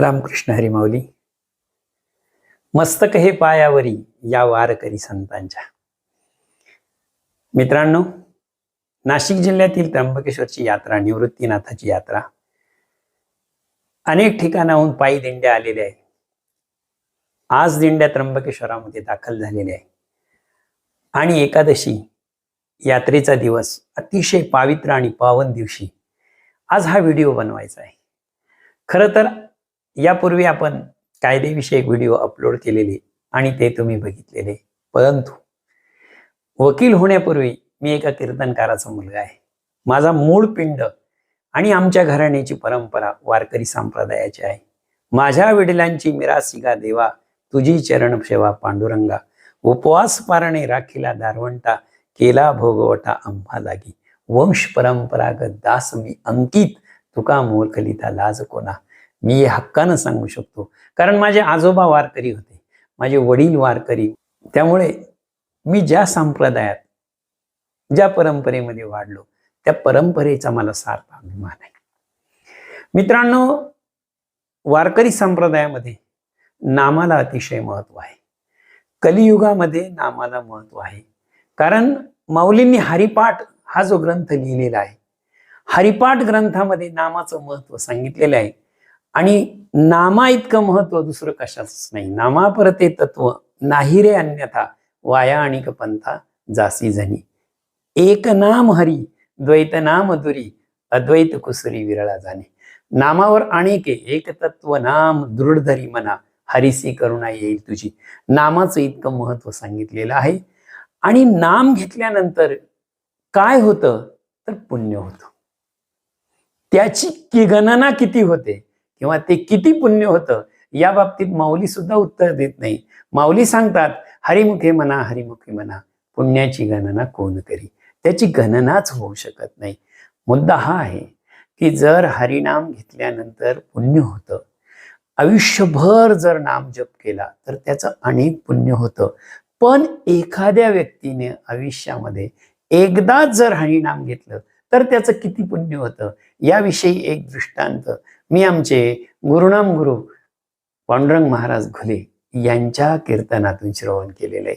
रामकृष्ण हरीमाऊली मस्तक हे पायावरी या वारकरी संतांच्या. मित्रांनो नाशिक जिल्ह्यातील त्र्यंबकेश्वरची यात्रा निवृत्तीनाथाची यात्रा अनेक ठिकाणाहून पायी दिंड्या आलेल्या आहे आज दिंड्या त्र्यंबकेश्वरामध्ये दाखल झालेल्या आहे आणि एकादशी यात्रेचा दिवस अतिशय पावित्र आणि पावन दिवशी. आज हा व्हिडिओ बनवायचा आहे. खरं तर यापूर्वी आपण कायदेविषयक व्हिडिओ अपलोड केलेले आणि ते तुम्ही बघितलेले. परंतु वकील होण्यापूर्वी मी एका कीर्तनकाराचा मुलगा आहे. माझा मूळ पिंड आणि आमच्या घराण्याची परंपरा वारकरी संप्रदायाची आहे. माझ्या वडिलांची मिरासिगा देवा तुझी चरण सेवा पांडुरंगा उपवास पारणे राखीला दारवंटा केला भोगवटा आम्हा लागी. वंश परंपरागत दास मी अंकित तुका मोलकलिता लाज कोणा. मी हे हक्कानं सांगू शकतो. कारण माझे आजोबा वारकरी होते. माझे वडील वारकरी. त्यामुळे मी ज्या संप्रदायात ज्या परंपरेमध्ये वाढलो त्या परंपरेचा मला सार्थ अभिमान आहे. मित्रांनो वारकरी संप्रदायामध्ये नामाला अतिशय महत्त्व आहे. कलियुगामध्ये नामाला महत्त्व आहे. कारण माऊलींनी हरिपाठ हा जो ग्रंथ लिहिलेला आहे हरिपाठ ग्रंथामध्ये नामाचं महत्त्व सांगितलेलं आहे. आणि नामा इतकं महत्त्व दुसरं कशाच नाही. नामा परते तत्व नाही रे अन्यथा वाया आणि पंथा जासी जनी. एक नाम हरी द्वैत नाम दुरी अद्वैत कुसरी विरळा जाणे नामावर अनेके एक तत्व नाम दृढ धरी मना हरिसी करुणा येईल तुझी. नामाचं इतकं महत्त्व सांगितलेलं आहे. आणि नाम घेतल्यानंतर काय होतं? तर पुण्य होतं. त्याची की गणना किती होते? किंवा ते किती पुण्य होतं या बाबतीत माऊली सुद्धा उत्तर देत नाही. माऊली सांगतात हरिमुखे म्हणा हरिमुखे म्हणा पुण्याची गणना कोण करी? त्याची गणनाच होऊ शकत नाही. मुद्दा हा आहे की जर हरिनाम घेतल्यानंतर पुण्य होतं आयुष्यभर जर नाम जप केला तर त्याचं अनेक पुण्य होतं. पण एखाद्या व्यक्तीने आयुष्यामध्ये एकदाच जर हरिनाम घेतलं तर त्याचं किती पुण्य होतं? याविषयी एक दृष्टांत मी आमचे गुरुनाम गुरु पांडुरंग महाराज घुले यांच्या कीर्तनातून श्रवण केलेलं आहे.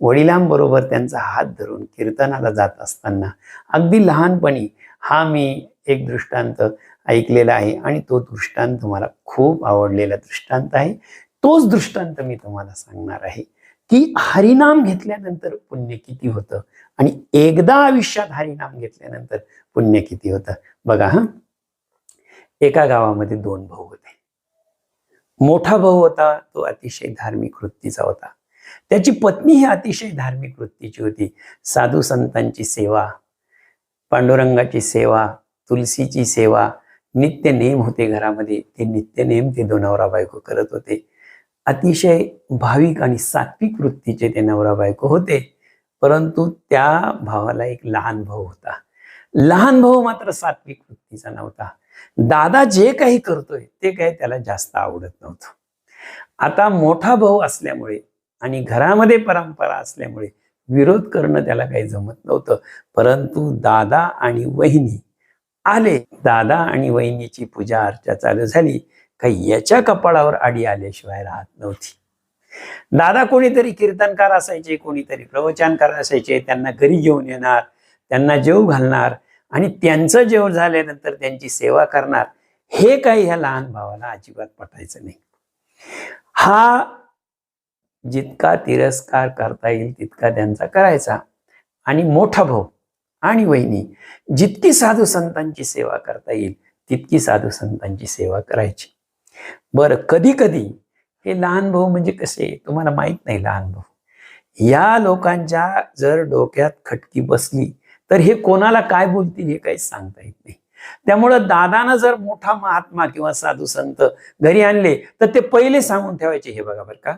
वडिलांबरोबर त्यांचा हात धरून कीर्तनाला जात असताना अगदी लहानपणी हा मी एक दृष्टांत ऐकलेला आहे आणि तो दृष्टांत मला खूप आवडलेला दृष्टांत आहे. तोच दृष्टांत मी तुम्हाला सांगणार आहे की हरिनाम घेतल्यानंतर पुण्य किती होतं आणि एकदा आयुष्यात हरिनाम घेतल्यानंतर पुण्य किती होतं. बघा हां? एका गावामध्ये दोन भाऊ होते. मोठा भाऊ होता तो अतिशय धार्मिक वृत्तीचा होता. त्याची पत्नी ही अतिशय धार्मिक वृत्तीची होती. साधू संतांची सेवा पांडुरंगाची सेवा तुलसीची सेवा नित्य नेम होते घरामध्ये. ते नित्य नेम ते दोन नवरा बायको करत होते. अतिशय भाविक आणि सात्विक वृत्तीचे ते नवरा बायको होते. परंतु त्या भावाला एक लहान भाऊ होता. लहान भाऊ मात्र सात्विक वृत्तीचा नव्हता. दादा जे काही करतोय ते काही त्याला जास्त आवडत नव्हतं. आता मोठा भाऊ असल्यामुळे आणि घरामध्ये परंपरा असल्यामुळे विरोध करणं त्याला काही जमत नव्हतं. परंतु दादा आणि वहिनी आले. दादा आणि वहिनीची पूजा अर्चा चालू झाली. काही याच्या कपाळावर आडी आल्याशिवाय राहत नव्हती. दादा कोणीतरी कीर्तनकार असायचे कोणीतरी प्रवचनकार असायचे त्यांना घरी घेऊन येणार त्यांना जेव घालणार आणि त्यांचं जेव झाल्यानंतर त्यांची सेवा करणार हे काही ह्या लहान भावाला अजिबात पटायचं नाही. हा जितका तिरस्कार करता येईल तितका त्यांचा करायचा. आणि मोठा भाऊ आणि वहिनी जितकी साधू संतांची सेवा करता येईल तितकी साधू संतांची सेवा करायची. बरं कधी कधी हे लहान भाऊ म्हणजे कसे? तुम्हाला माहीत नाही लहान भाऊ. या लोकांच्या जर डोक्यात खटकी बसली तर हे कोणाला काय बोलतील हे काही सांगता येत नाही. त्यामुळं दादानं जर मोठा महात्मा किंवा साधू संत घरी आणले तर ते पहिले सांगून ठेवायचे हे बघा बरं का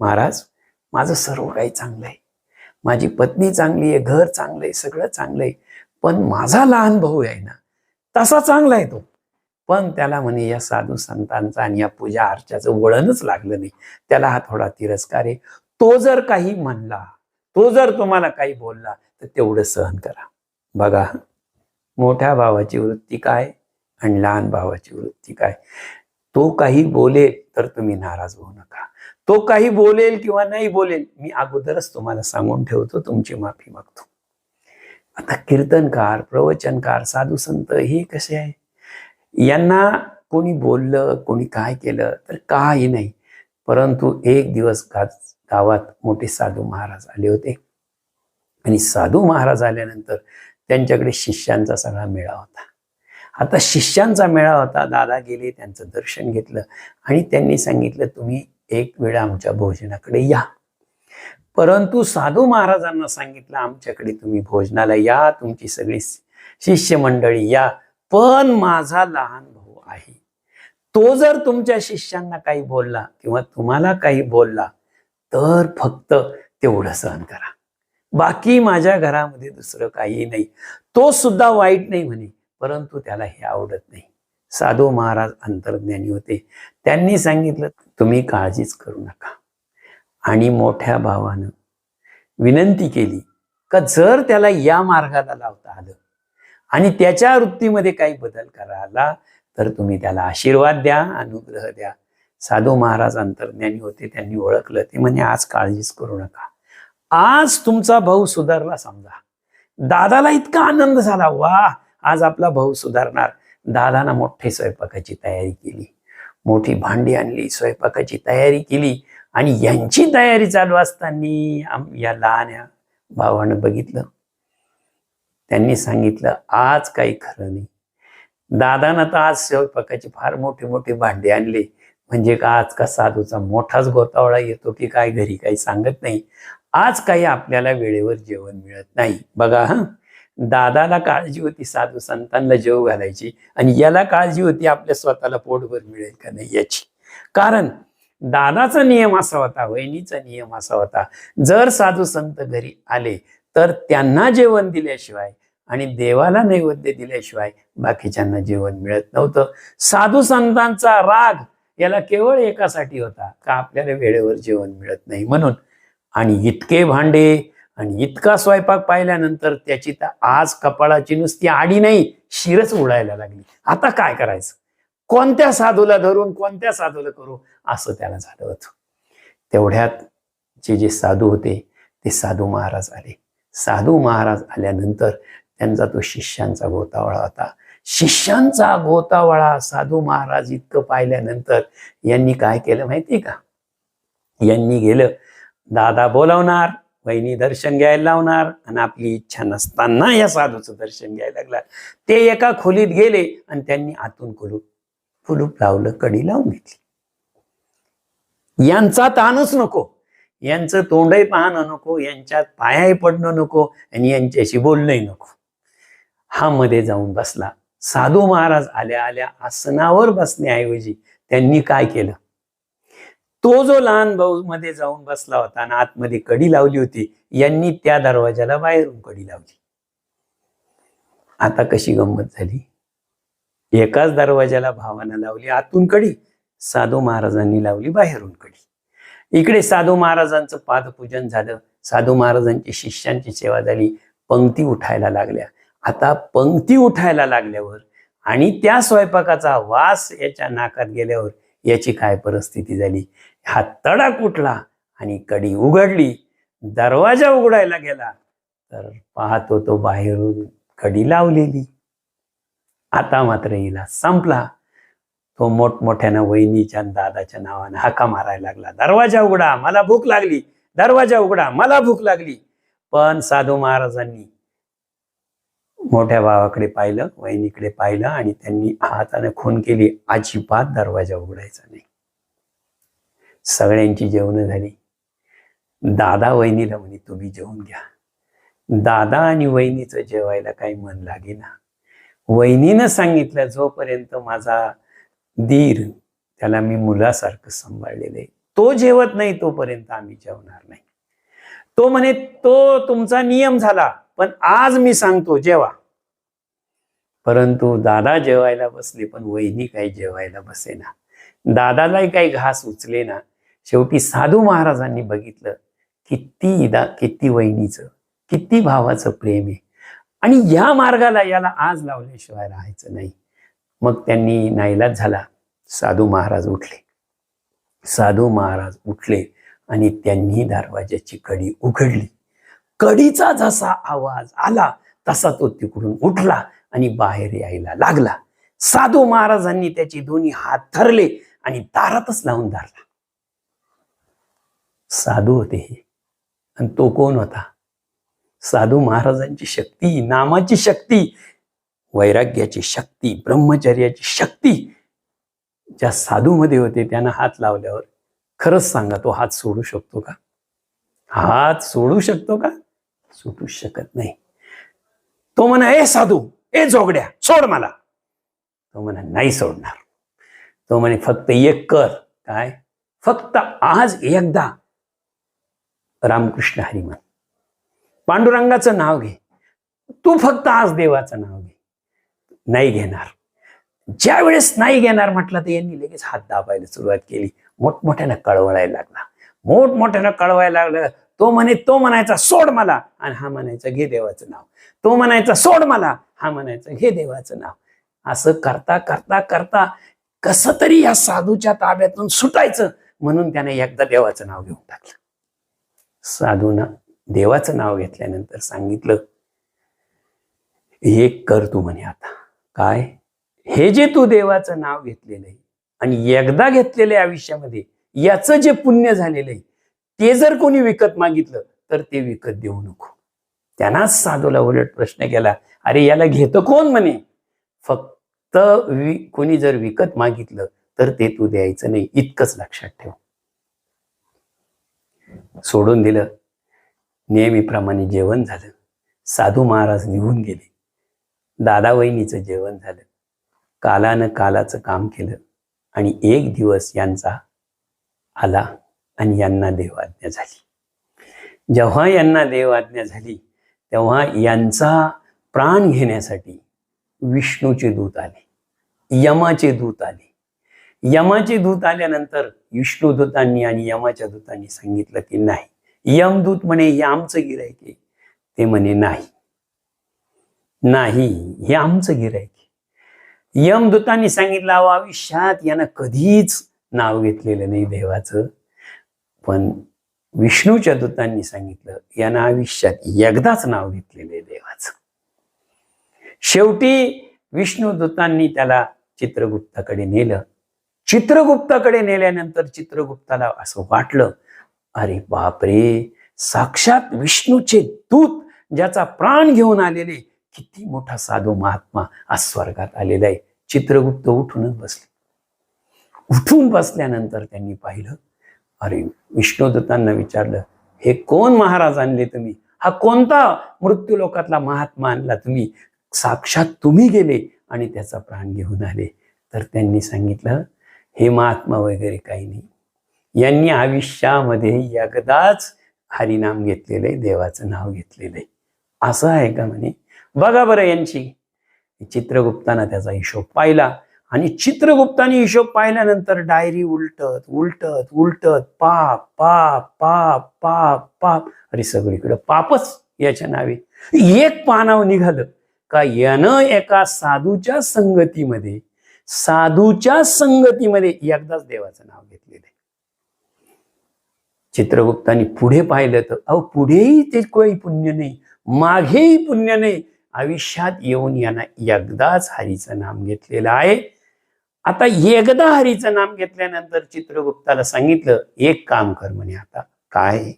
महाराज माझं सर्व काही चांगलं आहे. माझी पत्नी चांगली आहे घर चांगलं आहे सगळं चांगलं आहे. पण माझा लहान भाऊ आहे ना तसा चांगला आहे तो. पण त्याला म्हणे या साधू संतांचा आणि या पूजा अर्चाचं वळणच लागलं नाही. त्याला हा थोडा तिरस्कार आहे. तो जर काही म्हणला तो जर तुम्हाला काही बोलला तर तेवढं सहन करा. बघा मोठ्या भावाची वृत्ती काय आणि लहान भावाची वृत्ती काय? तो काही बोलेल तर तुम्ही नाराज होऊ नका. तो काही बोलेल किंवा नाही बोलेल मी अगोदरच तुम्हाला सांगून ठेवतो तुमची माफी मागतो. आता कीर्तनकार प्रवचनकार साधू संत हे कसे आहे? यांना कोणी बोललं कोणी काय केलं तर काही नाही. परंतु एक दिवस गावात मोठे साधू महाराज आले होते. आणि साधू महाराज आल्यानंतर त्यांच्याकडे शिष्यांचा सगळा मेळा होता. आता शिष्यांचा मेळा होता दादा गेले त्यांचं दर्शन घेतलं आणि त्यांनी सांगितलं तुम्ही एक वेळा आमच्या भोजनाकडे या. परंतु साधू महाराजांना सांगितलं आमच्याकडे तुम्ही भोजनाला या तुमची सगळी शिष्य मंडळी या पण माझा लहान भाऊ आहे. तो जर तुमच्या शिष्यांना काही बोलला किंवा तुम्हाला काही बोलला तर फक्त तेवढं सहन करा. बाकी माझ्या घरामध्ये दुसरं काही नाही. तो सुद्धा वाईट नाही म्हणे परंतु त्याला हे आवडत नाही. साधू महाराज अंतर्ज्ञानी होते. त्यांनी सांगितलं तुम्ही काळजीच करू नका. आणि मोठ्या भावानं विनंती केली का जर त्याला या मार्गाला लावता आलं आणि त्याच्या वृत्तीमध्ये काही बदल करायला तर तुम्ही त्याला आशीर्वाद द्या अनुग्रह द्या. साधू महाराज अंतर्ज्ञानी होते. त्यांनी ओळखलं. ते म्हणे आज काळजीच करू नका. आज तुमचा भाऊ सुधारला समजा. दादाला इतका आनंद झाला वा आज आपला भाऊ सुधारणार. दादानं मोठे स्वयंपाकाची तयारी केली. मोठी भांडी आणली स्वयंपाकाची तयारी केली आणि यांची तयारी चालू असताना या लहान या भावानं बघितलं. त्यांनी सांगितलं आज काही खरं नाही. दादानं तर आज स्वयंपाकाची फार मोठी मोठी भांडी आणली. म्हणजे का आज का साधूचा मोठाच गोतावळा येतो की काय घरी काही सांगत नाही. आज काही आपल्याला वेळेवर जेवण मिळत नाही. बघा हा. दादाला काळजी होती साधू संतांना जेव घालायची आणि याला काळजी होती आपल्या स्वतःला पोटभर मिळेल का नाही याची. कारण दादाचा नियम असा होता वहिनीचा नियम असा होता जर साधू संत घरी आले तर त्यांना जेवण दिल्याशिवाय आणि देवाला नैवेद्य दिल्याशिवाय बाकीच्यांना जेवण मिळत नव्हतं. साधू संतांचा राग याला केवळ एकासाठी होता का आपल्याला वेळेवर जेवण मिळत नाही. म्हणून आणि इतके भांडे आणि इतका स्वयंपाक पाहिल्यानंतर त्याची तर आज कपाळाची नुसती आडी नाही शिरच उडायला लागली. आता काय करायचं? कोणत्या साधूला धरून कोणत्या साधूला करू? असं त्याला झालं होतं. तेवढ्यात जे जे साधू होते ते साधू महाराज आले. साधू महाराज आल्यानंतर त्यांचा तो शिष्यांचा गोतावळा होता. शिष्यांचा गोतावळा साधू महाराज इतकं पाहिल्यानंतर यांनी काय केलं माहिती का? यांनी गेलं दादा बोलावणार वहिनी दर्शन घ्यायला लावणार आणि आपली इच्छा नसताना या साधूचं दर्शन घ्यायला लागला. ते एका खोलीत गेले आणि त्यांनी आतून कुलूप कुलूप लावलं कडी लावून घेतली. यांचा ताणच नको यांचं तोंडही पाहणं नको यांच्यात पायाही पडणं नको आणि यांच्याशी बोलणंही नको. हा मध्ये जाऊन बसला. साधू महाराज आल्या आल्या आसनावर बसण्याऐवजी त्यांनी काय केलं? तो जो लहान भाऊ मध्ये जाऊन बसला होता आणि आतमध्ये कडी लावली होती यांनी त्या दरवाजाला बाहेरून कडी लावली. आता कशी गंमत झाली? एकाच दरवाजाला भावानं लावली आतून कडी. साधू महाराजांनी लावली बाहेरून कडी. इकडे साधू महाराजांचं पादपूजन झालं. साधू महाराजांची शिष्यांची सेवा झाली. पंक्ती उठायला लागल्या. आता पंक्ती उठायला लागल्यावर आणि त्या स्वयंपाकाचा वास याच्या नाकात गेल्यावर याची काय परिस्थिती झाली? हा तडा कुठला? आणि कडी उघडली दरवाजा उघडायला गेला तर पाहतो तो बाहेरून कडी लावलेली. आता मात्र हिला संपला. तो मोठमोठ्यानं वहिनीच्या दादाच्या नावानं हाका मारायला लागला. दरवाजा उघडा मला भूक लागली. दरवाजा उघडा मला भूक लागली. पण साधू महाराजांनी मोठ्या भावाकडे पाहिलं वहिनीकडे पाहिलं आणि त्यांनी हाताने खून केली. अजिबात दरवाजा उघडायचा नाही. सगळ्यांची जेवणं झाली. दादा वहिनीला म्हणे तुम्ही जेवून घ्या. दादा आणि वहिनीचं जेवायला काही मन लागेना. वहिनीनं सांगितलं जोपर्यंत माझा दीर त्याला मी मुलासारखं सांभाळलेलं आहे तो जेवत नाही तोपर्यंत आम्ही जेवणार नाही. तो म्हणे तो तुमचा नियम झाला. पण आज मी सांगतो जेवा परंतु दादा जेवायला बसले पण वहिनी काही जेवायला बसेना. दादालाही काही घास उचले ना. शेवटी साधू महाराजांनी बघितलं किती दा किती वहिनीचं किती भावाचं प्रेम आहे. आणि या मार्गाला याला आज लावल्याशिवाय राहायचं नाही. मग त्यांनी नाईलाज झाला. साधू महाराज उठले. साधू महाराज उठले आणि त्यांनी दरवाजाची कडी उघडली. कडीचा जसा आवाज आला तसा तो तिकडून उठला आणि बाहेर यायला लागला. साधू महाराजांनी त्याचे दोन्ही हात धरले आणि दारातच लावून धरला. साधू होते हे. आणि तो कोण होता? साधू महाराजांची शक्ती नामाची शक्ती वैराग्याची शक्ती ब्रह्मचर्याची शक्ती. ज्या साधूमध्ये होते त्यांना हात लावल्यावर खरंच सांगा तो हात सोडू शकतो का? हात सोडू शकतो का? सुटू शकत नाही. तो म्हणा ए साधू ए जोगड्या सोड मला. तो म्हणा नाही सोडणार. तो म्हणे फक्त एक कर. काय? फक्त आज एकदा. रामकृष्ण हरिमन पांडुरंगाचं नाव घे. तू फक्त आज देवाचं नाव घे. नाही घेणार. ज्या वेळेस नाही घेणार म्हटलं तर यांनी लगेच हात दाबायला सुरुवात केली. मोठमोठ्यानं कळवळायला लागला. मोठमोठ्यानं कळवायला लागलं. तो म्हणे तो म्हणायचा सोड मला. आणि हा म्हणायचा घे देवाचं नाव. तो म्हणायचा सोड मला. हा म्हणायचा घे देवाचं नाव. असं करता करता करता कसं तरी या साधूच्या ताब्यातून सुटायचं म्हणून त्याने एकदा देवाचं नाव घेऊन टाकलं. साधून देवाचं नाव घेतल्यानंतर सांगितलं हे कर तू म्हणे आता. काय? हे जे तू देवाचं नाव घेतलेलं आहे आणि एकदा घेतलेलं आहे आयुष्यामध्ये याचं जे पुण्य झालेलं आहे ते जर कोणी विकत मागितलं तर ते विकत देऊ नको. त्यांनाच साधूला उलट प्रश्न केला अरे याला घेतं कोण म्हणे? फक्त वि कोणी जर विकत मागितलं तर ते तू द्यायचं नाही इतकंच लक्षात ठेव. सोडून दिलं. नेहमीप्रमाणे जेवण झालं. साधू महाराज निघून गेले. दादा वहिनीचं जेवण झालं. कालानं कालाचं काम केलं आणि एक दिवस यांचा आला. आणि यांना देवाज्ञा झाली. जेव्हा यांना देवाज्ञा झाली तेव्हा यांचा प्राण घेण्यासाठी विष्णूचे दूत आले यमाचे दूत आले. यमाचे दूत आल्यानंतर विष्णू दूतांनी आणि यमाच्या दूतांनी सांगितलं की नाही. यमदूत म्हणे हे आमचं गिरायक आहे. ते म्हणे नाही. नाही हे आमचं गिरायक आहे. यमदूतांनी सांगितलं अहो आयुष्यात यानं कधीच नाव घेतलेलं नाही देवाचं. पण विष्णूच्या दूतांनी सांगितलं यानं आयुष्यात एकदाच नाव घेतलेलं आहे देवाचं. शेवटी विष्णू दूतांनी त्याला चित्रगुप्ताकडे नेलं. चित्रगुप्ताकडे नेल्यानंतर चित्रगुप्ताला असं वाटलं अरे बापरे साक्षात विष्णूचे दूत ज्याचा प्राण घेऊन आलेले किती मोठा साधू महात्मा आज स्वर्गात आलेला आहे. चित्रगुप्त उठूनच बसले. उठून बसल्यानंतर त्यांनी पाहिलं अरे विष्णुदत्तांना विचारलं हे कोण महाराज आणले तुम्ही? हा कोणता मृत्यू लोकातला महात्मा आणला तुम्ही? साक्षात तुम्ही गेले आणि त्याचा प्राण घेऊन आले. तर त्यांनी सांगितलं हे महात्मा वगैरे काही नाही. यांनी आयुष्यामध्ये एकदाच हरिनाम घेतलेलं आहे देवाचं नाव घेतलेलं आहे असं आहे का म्हणे? बघा बरं यांची. चित्रगुप्तानं त्याचा हिशोब पाहिला. आणि चित्रगुप्ताने हिशोब पाहिल्यानंतर डायरी उलटत उलटत उलटत पाप पाप पाप पाप पाप. अरे सगळीकडे पापच याच्या नावे. एक पानाव निघालं का यानं एका साधूच्या संगतीमध्ये साधूच्या संगतीमध्ये एकदाच देवाचं नाव घेतलेलं आहे. चित्रगुप्ताने पुढे पाहिलं तर अहो पुढेही ते काही पुण्य नाही मागेही पुण्य नाही. आयुष्यात येऊन यांना एकदाच हरीचं नाम घेतलेलं आहे. आता एकदा हरीचं नाम घेतल्यानंतर चित्रगुप्ताला सांगितलं एक काम कर म्हणे आता काय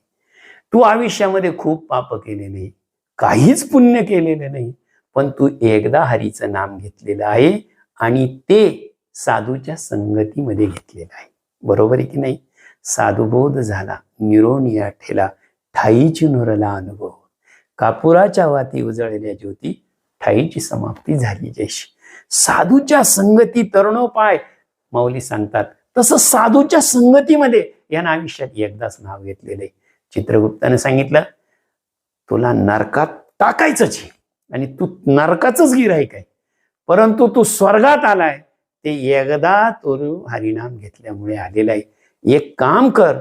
तू आयुष्यामध्ये खूप पाप केलेले काहीच पुण्य केलेलं नाही पण तू एकदा हरीचं नाम घेतलेलं आहे आणि ते साधूच्या संगतीमध्ये घेतलेलं आहे. बरोबर आहे की नाही? साधुबोध झाला निरोनिया ठेला ठाईची नुरला अनुभव. कापुराच्या वाती उजळलेल्या ज्योती ठाईची समाप्ती झाली जैशी साधूच्या संगती तरुणोपाय माऊली सांगतात तसं साधूच्या संगतीमध्ये या आयुष्यात एकदाच नाव घेतलेलं आहे. चित्रगुप्ताने सांगितलं तुला नरकात टाकायचंच आणि तू नरकाचंच गिराईक आहे. परंतु तू स्वर्गात आलाय ते एकदा तो हरिनाम घेतल्यामुळे आलेला आहे. एक काम कर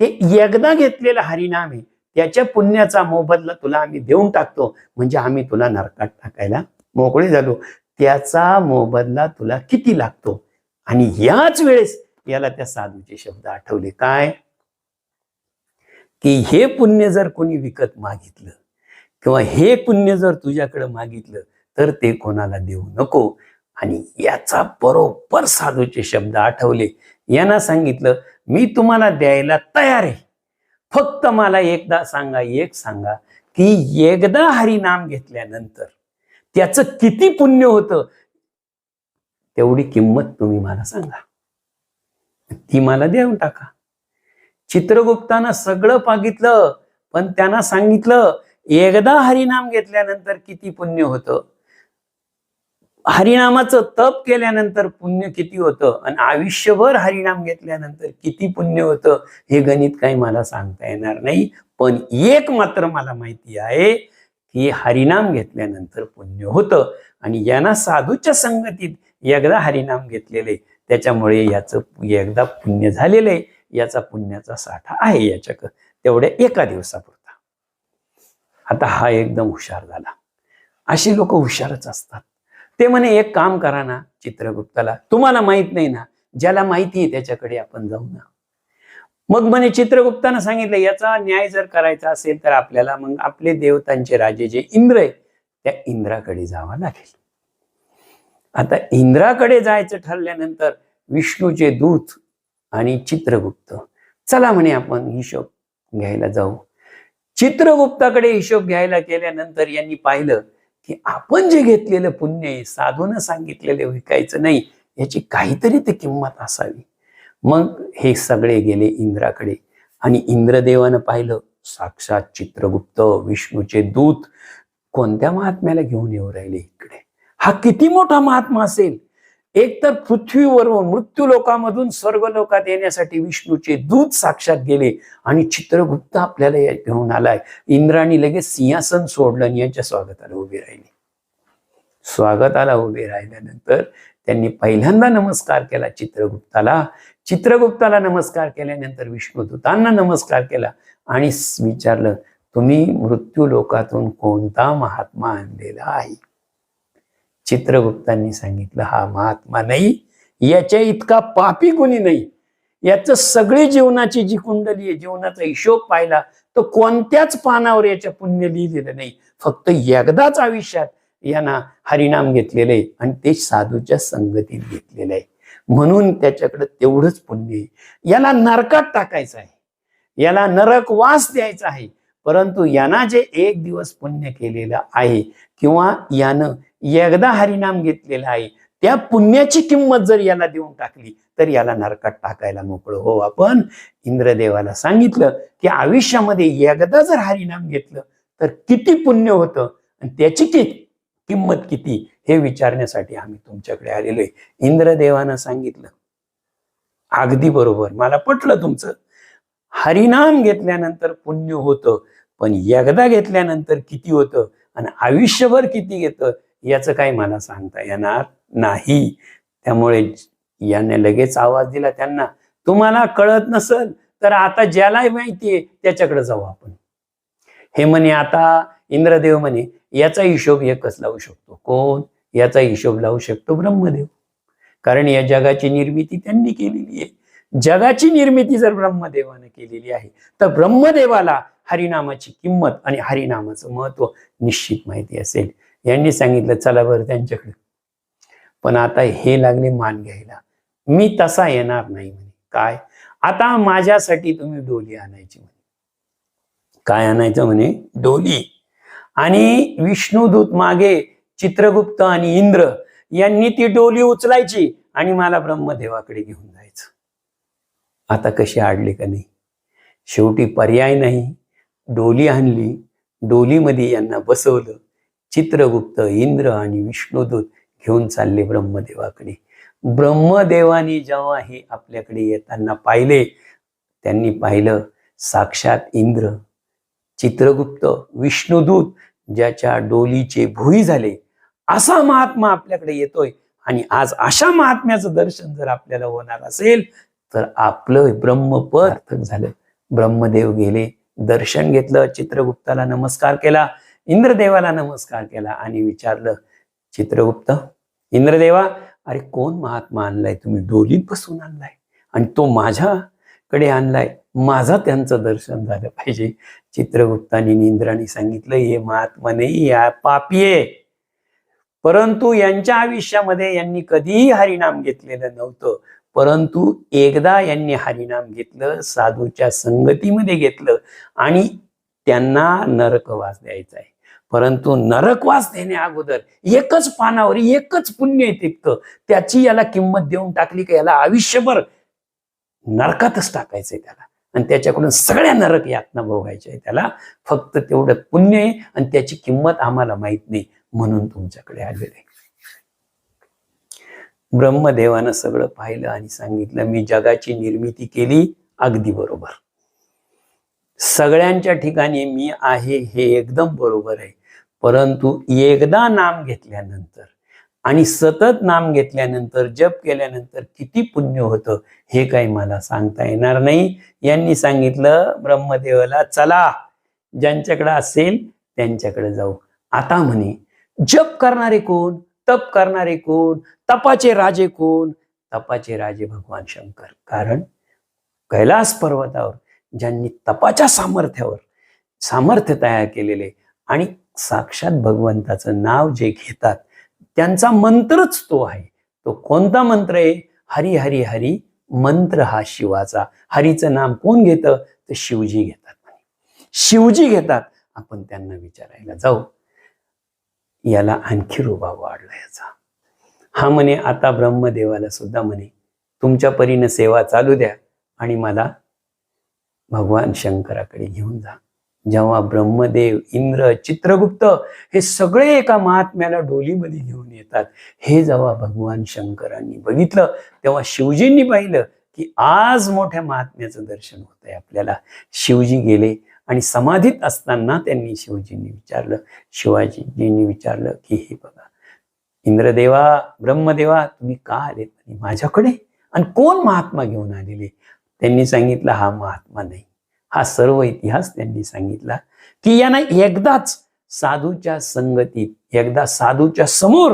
ते एकदा घेतलेलं हरिनाम आहे त्याच्या पुण्याचा मोबदला तुला आम्ही देऊन टाकतो. म्हणजे आम्ही तुला नरकात टाकायला मोकळे झालो. त्याचा मोबदला तुला किती लागतो? आणि याच वेळेस याला त्या साधूचे शब्द आठवले. काय? की हे पुण्य जर कोणी विकत मागितलं किंवा हे पुण्य जर तुझ्याकडे मागितलं तर ते कोणाला देऊ नको. आणि याचा बरोबर साधूचे शब्द आठवले. यांना सांगितलं मी तुम्हाला द्यायला तयार आहे. फक्त मला एकदा सांगा एक सांगा की एकदा हरिनाम घेतल्यानंतर त्याचं किती पुण्य होतं? तेवढी किंमत तुम्ही मला सांगा. ती मला देऊन टाका. चित्रगुप्तानं सगळं मागितलं पण त्यांना सांगितलं एकदा हरिनाम घेतल्यानंतर किती पुण्य होतं? हरिनामाचं तप केल्यानंतर पुण्य किती होतं? आणि आयुष्यभर हरिनाम घेतल्यानंतर किती पुण्य होतं? हे गणित काही मला सांगता येणार नाही पण एक मात्र मला माहिती आहे की हरिनाम घेतल्यानंतर पुण्य होतं. आणि यांना साधूच्या संगतीत एकदा हरिनाम घेतलेले त्याच्यामुळे याचं एकदा पुण्य झालेलं आहे याचा पुण्याचा साठा आहे याच्याक तेवढ्या एका दिवसापुरता. आता हा एकदम हुशार झाला. अशी लोक हुशारच असतात. ते म्हणे एक काम करा ना चित्रगुप्ताला. तुम्हाला माहीत नाही ना ज्याला माहिती आहे त्याच्याकडे आपण जाऊ ना. मग म्हणे चित्रगुप्तानं सांगितलं याचा न्याय जर करायचा असेल तर आपल्याला मग आपले देवतांचे राजे जे इंद्र आहे त्या इंद्राकडे जावं लागेल. आता इंद्राकडे जायचं ठरल्यानंतर विष्णूचे दूत आणि चित्रगुप्त. चला म्हणे आपण हिशोब घ्यायला जाऊ. चित्रगुप्ताकडे हिशोब घ्यायला गेल्यानंतर यांनी पाहिलं की आपण जे घेतलेलं पुण्य आहे साधून सांगितलेले विकायचं नाही याची काहीतरी ते किंमत असावी. मग हे सगळे गेले इंद्राकडे. आणि इंद्रदेवानं पाहिलं साक्षात चित्रगुप्त विष्णूचे दूत कोणत्या महात्म्याला घेऊन येऊ राहिले इकडे? हा किती मोठा महात्मा असेल? एक तर पृथ्वीवरून मृत्यू लोकामधून स्वर्ग लोकात येण्यासाठी विष्णूचे दूत साक्षात गेले आणि चित्रगुप्त आपल्याला घेऊन आलाय. इंद्राणी लगेच सिंहासन सोडलं आणि यांच्या स्वागताला उभे राहिले. स्वागताला उभे राहिल्यानंतर त्यांनी पहिल्यांदा नमस्कार केला चित्रगुप्ताला. चित्रगुप्ताला नमस्कार केल्यानंतर विष्णुदूतांना नमस्कार केला आणि विचारलं तुम्ही मृत्यू लोकातून कोणता महात्मा आणलेला आहे? चित्रगुप्तांनी सांगितलं हा महात्मा नाही. याच्या इतका पापी कोणी नाही. याचं सगळी जीवनाची जी कुंडली आहे जीवनाचा हिशोब पाहिला तर कोणत्याच पानावर याच्या पुण्य लिहिलेलं नाही. फक्त एकदाच आयुष्यात यांना हरिनाम घेतलेलं आहे आणि ते साधूच्या संगतीत घेतलेलं आहे. म्हणून त्याच्याकडे तेवढंच पुण्य आहे. याला नरकात टाकायचं आहे. याला नरक वास द्यायचा आहे. परंतु यांना जे एक दिवस पुण्य केलेलं आहे किंवा यानं एकदा हरिनाम घेतलेला आहे त्या पुण्याची किंमत जर याला देऊन टाकली तर याला नरकात टाकायला मोकळं. हो आपण इंद्रदेवाला सांगितलं की आयुष्यामध्ये एकदा जर हरिनाम घेतलं तर किती पुण्य होतं? आणि त्याची किती? किंमत किती हे विचारण्यासाठी आम्ही तुमच्याकडे आलेलो आहे. इंद्रदेवानं सांगितलं. अगदी बरोबर. मला पटलं तुमचं. हरिनाम घेतल्यानंतर पुण्य होतं पण एकदा घेतल्यानंतर किती होतं आणि आयुष्यभर किती घेतं याचं काही मला सांगता येणार नाही. त्यामुळे याने लगेच आवाज दिला त्यांना. तुम्हाला कळत नसल तर आता ज्याला माहितीये त्याच्याकडे जाऊ आपण. हे म्हणे आता इंद्रदेव म्हणे याचा हिशोब एकच लावू शकतो. कोण? याचा हिशोब लावू शकतो ब्रह्मदेव. कारण या जगाची निर्मिती त्यांनी केलेली आहे. जगाची निर्मिती जर ब्रह्मदेवानं केलेली आहे तर ब्रह्मदेवाला हरिनामाची किंमत आणि हरिनामाचं महत्त्व निश्चित माहिती असेल. यांनी सांगितलं चला बरं त्यांच्याकडे. पण आता हे लागले मान घ्यायला. मी तसा येणार नाही म्हणे. काय? आता माझ्यासाठी तुम्ही डोली आणायची म्हणे. काय आणायचं म्हणे? डोली. आणि विष्णुदूत मागे चित्रगुप्त आणि इंद्र यांनी ती डोली उचलायची आणि मला ब्रह्मदेवाकडे घेऊन जायचं. आता कशी आडली का नाही? शेवटी पर्याय नाही. डोली आणली. डोलीमध्ये यांना बसवलं. चित्रगुप्त इंद्र आणि विष्णुदूत घेऊन चालले ब्रह्मदेवाकडे. ब्रह्मदेवाने जेव्हा हे आपल्याकडे येताना पाहिले त्यांनी पाहिलं साक्षात इंद्र चित्रगुप्त विष्णुदूत ज्याच्या डोलीचे भुई झाले असा महात्मा आपल्याकडे येतोय. आणि आज अशा महात्म्याचं दर्शन जर आपल्याला होणार असेल तर आपलं ब्रह्मपद झालं. ब्रह्मदेव गेले दर्शन घेतलं चित्रगुप्ताला नमस्कार केला इंद्रदेवाला नमस्कार केला आणि विचारलं चित्रगुप्त इंद्रदेवा अरे कोण महात्मा आणलाय? तुम्ही डोलीत बसून आणलाय आणि तो माझ्याकडे आणलाय. माझा त्यांचं दर्शन झालं पाहिजे. चित्रगुप्तानी इंद्राने सांगितलं हे महात्मा नाही या पापी परंतु यांच्या आयुष्यामध्ये यांनी कधीही हरिनाम घेतलेलं नव्हतं. परंतु एकदा यांनी हरिनाम घेतलं साधूच्या संगतीमध्ये घेतलं आणि त्यांना नरकवास द्यायचा आहे. परंतु नरकवास देण्या अगोदर एकच पानावर एकच पुण्य आहे तितकं. त्याची याला किंमत देऊन टाकली का याला आयुष्यभर नरकातच टाकायचंय त्याला. आणि त्याच्याकडून सगळ्या नरक यातना भोगायच्या आहे त्याला फक्त तेवढं पुण्य आहे आणि त्याची किंमत आम्हाला माहीत नाही म्हणून तुमच्याकडे आलेलं आहे. ब्रह्मदेवानं सगळं पाहिलं आणि सांगितलं मी जगाची निर्मिती केली अगदी बरोबर. सगळ्यांच्या ठिकाणी मी आहे हे एकदम बरोबर आहे. परंतु एकदा नाम घेतल्यानंतर आणि सतत नाम घेतल्यानंतर जप केल्यानंतर किती पुण्य होतं हे काही मला सांगता येणार नाही. यांनी सांगितलं ब्रह्मदेवाला चला ज्यांच्याकडे असेल त्यांच्याकडे जाऊ. आता म्हणे जप करणारे कोण? तप करणारे कोण? तपाचे राजे कोण? तपाचे राजे भगवान शंकर. कारण कैलास पर्वतावर ज्यांनी तपाच्या सामर्थ्यावर सामर्थ्य तयार केलेले आणि साक्षात भगवंताचं नाव जे घेतात त्यांचा मंत्रच तो आहे. तो कोणता मंत्र आहे? हरी हरी हरी मंत्र हा शिवाचा. हरीचं नाम कोण घेतं? तर शिवजी घेतात शिवजी घेतात. आपण त्यांना विचारायला जाऊ. याला आणखी रुबा वाढला याचा. हा म्हणे आता ब्रह्मदेवाला सुद्धा म्हणे तुमच्या परीनं सेवा चालू द्या आणि मला भगवान शंकराकडे घेऊन जा. जेव्हा ब्रह्मदेव इंद्र चित्रगुप्त हे सगळे एका महात्म्याला डोलीमध्ये घेऊन येतात. हे जेव्हा भगवान शंकरांनी बघितलं तेव्हा शिवजींनी पाहिलं की आज मोठ्या महात्म्याचं दर्शन होत आहे आपल्याला. शिवजी गेले आणि समाधीत असताना त्यांनी शिवजींनी विचारलं शिवाजीजींनी विचारलं की हे बघा इंद्रदेवा ब्रह्मदेवा तुम्ही का आले आणि माझ्याकडे? आणि कोण महात्मा घेऊन आलेले? त्यांनी सांगितलं हा महात्मा नाही. हा सर्व इतिहास त्यांनी सांगितला की यांना एकदाच साधूच्या संगतीत एकदा साधूच्या समोर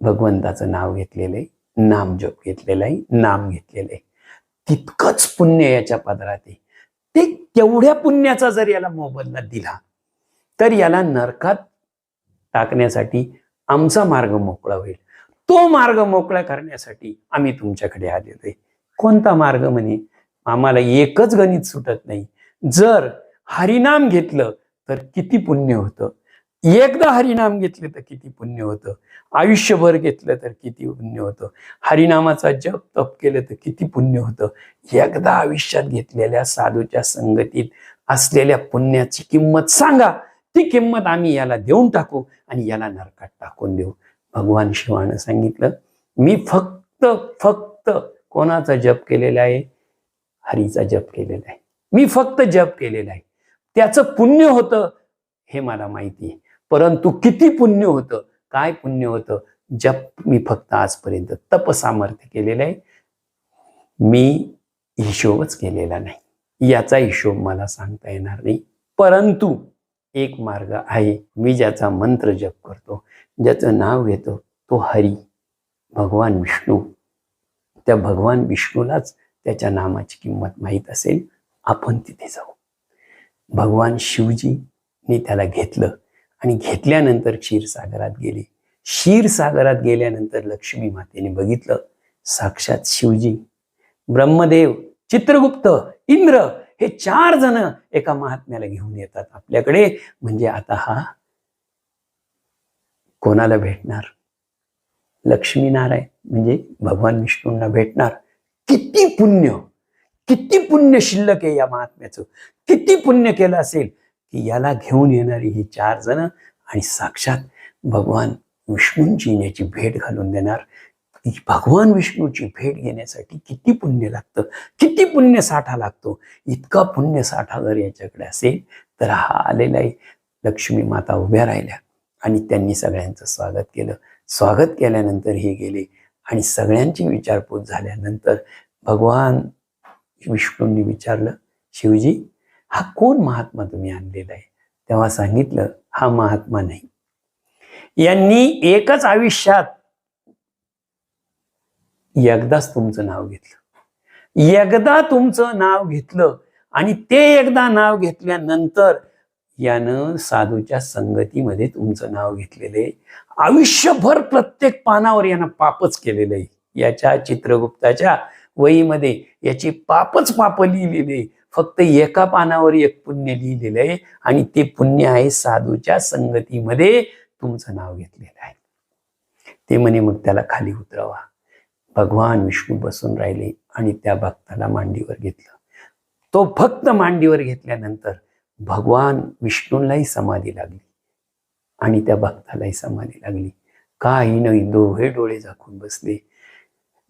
भगवंताचं नाव घेतलेलं आहे नाम जप घेतलेलं आहे नाम घेतलेलं आहे. तितकंच पुण्य याच्या पदरात आहे. ते तेवढ्या पुण्याचा जर याला मोबदला दिला तर याला नरकात टाकण्यासाठी आमचा मार्ग मोकळा होईल. तो मार्ग मोकळा करण्यासाठी आम्ही तुमच्याकडे आलेलो आहे. कोणता मार्ग म्हणे? आम्हाला एकच गणित सुटत नाही. जर हरिनाम घेतलं तर किती पुण्य होतं? एकदा हरिनाम घेतलं तर किती पुण्य होतं? आयुष्यभर घेतलं तर किती पुण्य होतं? हरिनामाचा जप तप केलं तर किती पुण्य होतं? एकदा आयुष्यात घेतलेल्या साधूच्या संगतीत असलेल्या पुण्याची किंमत सांगा. ती किंमत आम्ही याला देऊन टाकू आणि याला नरकात टाकून देऊ. भगवान शिवानं सांगितलं मी फक्त फक्त कोणाचा जप केलेला आहे? हरीचा जप केलेला आहे. मी फक्त जप केलेला आहे. त्याचं पुण्य होतं हे मला माहिती आहे. परंतु किती पुण्य होतं? काय पुण्य होतं? जप मी फक्त आजपर्यंत तप सामर्थ्य केलेलं आहे. मी हिशोबच केलेला नाही. याचा हिशोब मला सांगता येणार नाही. परंतु एक मार्ग आहे. मी ज्याचा मंत्र जप करतो ज्याचं नाव घेतो तो हरी. भगवान विष्णू. त्या भगवान विष्णूलाच त्याच्या नामाची किंमत माहीत असेल आपण तिथे जाऊ. भगवान शिवजीने त्याला घेतलं आणि घेतल्यानंतर क्षीरसागरात गेले. क्षीरसागरात गेल्यानंतर लक्ष्मी मातेने बघितलं साक्षात शिवजी ब्रह्मदेव चित्रगुप्त इंद्र हे चार जण एका महात्म्याला घेऊन येतात आपल्याकडे. म्हणजे आता हा कोणाला भेटणार? लक्ष्मीनारायण म्हणजे भगवान विष्णूंना भेटणार. किती पुण्य किती पुण्य शिल्लक आहे या महात्म्याचं? किती पुण्य केलं असेल की याला घेऊन येणारी ही चार जण आणि साक्षात भगवान विष्णूंची याची भेट घालून देणार. भगवान विष्णूची भेट घेण्यासाठी किती पुण्य लागतं किती पुण्य साठा लागतो? इतका पुण्य साठा जर याच्याकडे असेल तर हा आलेला आहे. लक्ष्मी माता उभ्या राहिल्या आणि त्यांनी सगळ्यांचं स्वागत केलं. स्वागत केल्यानंतर हे गेले. आणि सगळ्यांची विचारपूस झाल्यानंतर भगवान विष्णूंनी विचारलं शिवजी हा कोण महात्मा तुम्ही आणलेला आहे? तेव्हा सांगितलं हा महात्मा नाही. यांनी एकच आयुष्यात एकदाच तुमचं नाव घेतलं. एकदा तुमचं नाव घेतलं आणि ते एकदा नाव घेतल्यानंतर यानं साधूच्या संगतीमध्ये तुमचं नाव घेतलेलं आहे. आयुष्यभर प्रत्येक पानावर यानं पापच केलेलं आहे. याच्या चित्रगुप्ताच्या वहीमध्ये याची पापच पाप लिहिलेले फक्त एका पानावर एक पुण्य लिहिलेलं आहे आणि ते पुण्य आहे साधूच्या संगतीमध्ये तुमचं नाव घेतलेलं आहे. ते म्हणे मग त्याला खाली उतरावा. भगवान विष्णू बसून राहिले आणि त्या भक्ताला मांडीवर घेतलं. तो फक्त मांडीवर घेतल्यानंतर भगवान विष्णूंनाही समाधी लागली. आणि त्या भक्तालाही समाधी लागली. काही नाही दोघे डोळे झाकून बसले.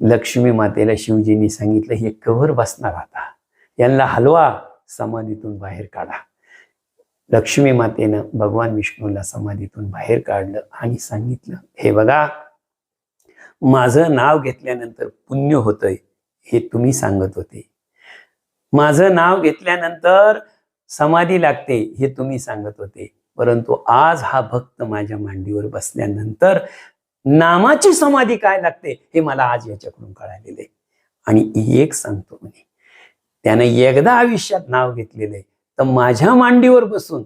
लक्ष्मी मातेला शिवजींनी सांगितलं हे कवर बसणार आता. यांना हलवा समाधीतून बाहेर काढा. लक्ष्मी मातेनं भगवान विष्णूला समाधीतून बाहेर काढलं आणि सांगितलं हे बघा माझं नाव घेतल्यानंतर पुण्य होतंय हे तुम्ही सांगत होते. माझं नाव घेतल्यानंतर समाधी लागते हे तुम्ही सांगत होते. परंतु आज हा भक्त माझ्या मांडीवर बसल्यानंतर नामाची समाधी काय लागते हे मला आज याच्याकडून कळालेलं. आहे आणि एक सांगतो म्हणे त्यानं एकदा आयुष्यात नाव घेतलेलं. आहे तर माझ्या मांडीवर बसून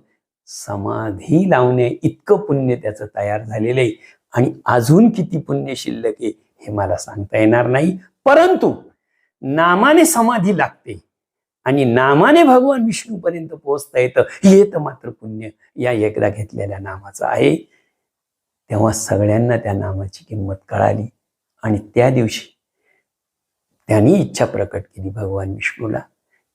समाधी लावणे इतकं पुण्य त्याचं तयार झालेलं. आहे आणि अजून किती पुण्य शिल्लक आहे हे मला सांगता येणार नाही. परंतु नामाने समाधी लागते. आणि नामाने भगवान विष्णूपर्यंत पोहोचता येतं. येत मात्र पुण्य या एकदा घेतलेल्या नामाचं आहे. तेव्हा सगळ्यांना त्या नामाची किंमत कळाली आणि त्या दिवशी त्यांनी इच्छा प्रकट केली भगवान विष्णूला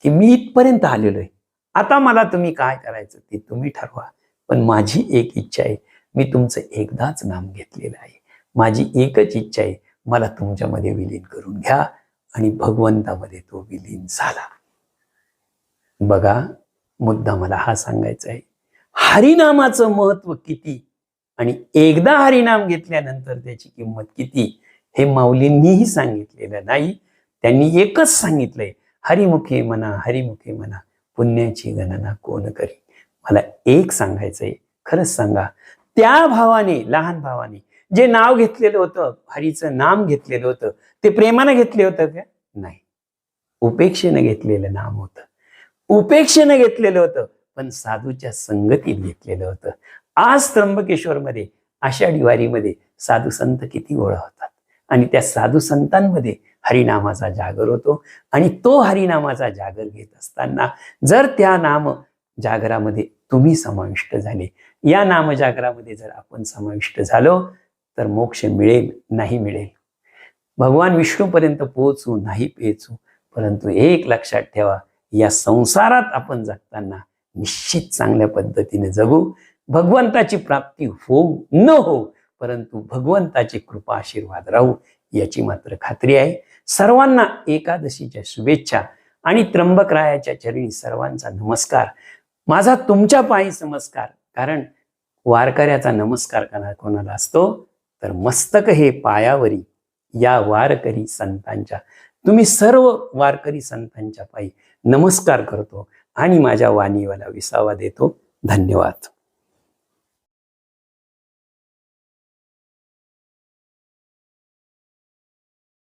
की मी इथपर्यंत आलेलो आहे. आता मला तुम्ही काय करायचं ते तुम्ही ठरवा. पण माझी एक इच्छा आहे. मी तुमचं एकदाच नाम घेतलेलं आहे. माझी एकच इच्छा आहे. मला तुमच्यामध्ये विलीन करून घ्या आणि भगवंतामध्ये तो विलीन झाला. बघा मुद्दा मला हा सांगायचा आहे. हरिनामाचं महत्त्व किती? आणि एकदा हरिनाम घेतल्यानंतर त्याची किंमत किती? हे माऊलींनीही सांगितलेलं नाही. त्यांनी एकच सांगितलंय हरिमुखे म्हणा हरिमुखे म्हणा पुण्याची गणना कोण करी? मला एक सांगायचंय खरंच सांगा. त्या भावाने लहान भावाने जे नाव घेतलेलं होतं हरीचं नाम घेतलेलं होतं ते प्रेमानं घेतले होतं का? नाही. उपेक्षेनं घेतलेलं नाम होतं. उपेक्षेनं घेतलेलं होतं पण साधूच्या संगतीत घेतलेलं होतं. आज त्र्यंबकेश्वरमध्ये आषाढी वारीमध्ये साधू संत किती गोळा होतात. आणि त्या साधू संतांमध्ये हरिनामाचा जागर होतो आणि तो हरिनामाचा जागर घेत असताना जर त्या नाम जागरामध्ये तुम्ही समाविष्ट झाले या नामजागरामध्ये जर आपण समाविष्ट झालो तर मोक्ष मिळेल नाही मिळेल. भगवान विष्णूपर्यंत पोहोचू नाही पेचू परंतु एक लक्षात ठेवा या संसारात आपण जगताना निश्चित चांगल्या पद्धतीने जगू. भगवंताची प्राप्ती होऊ न हो परंतु भगवंताची कृपा आशीर्वाद राहू याची मात्र खात्री आहे. सर्वांना एकादशीच्या शुभेच्छा आणि त्र्यंबकरायाच्या चरणी सर्वांचा नमस्कार. माझा तुमच्या पायी नमस्कार कारण वारकऱ्याचा नमस्कार कोणाला असतो तर मस्तक हे पायावरी या वारकरी संतांच्या. तुम्ही सर्व वारकरी संतांच्या पायी नमस्कार करतो आणि माझ्या वाणीवाला विसावा देतो. धन्यवाद.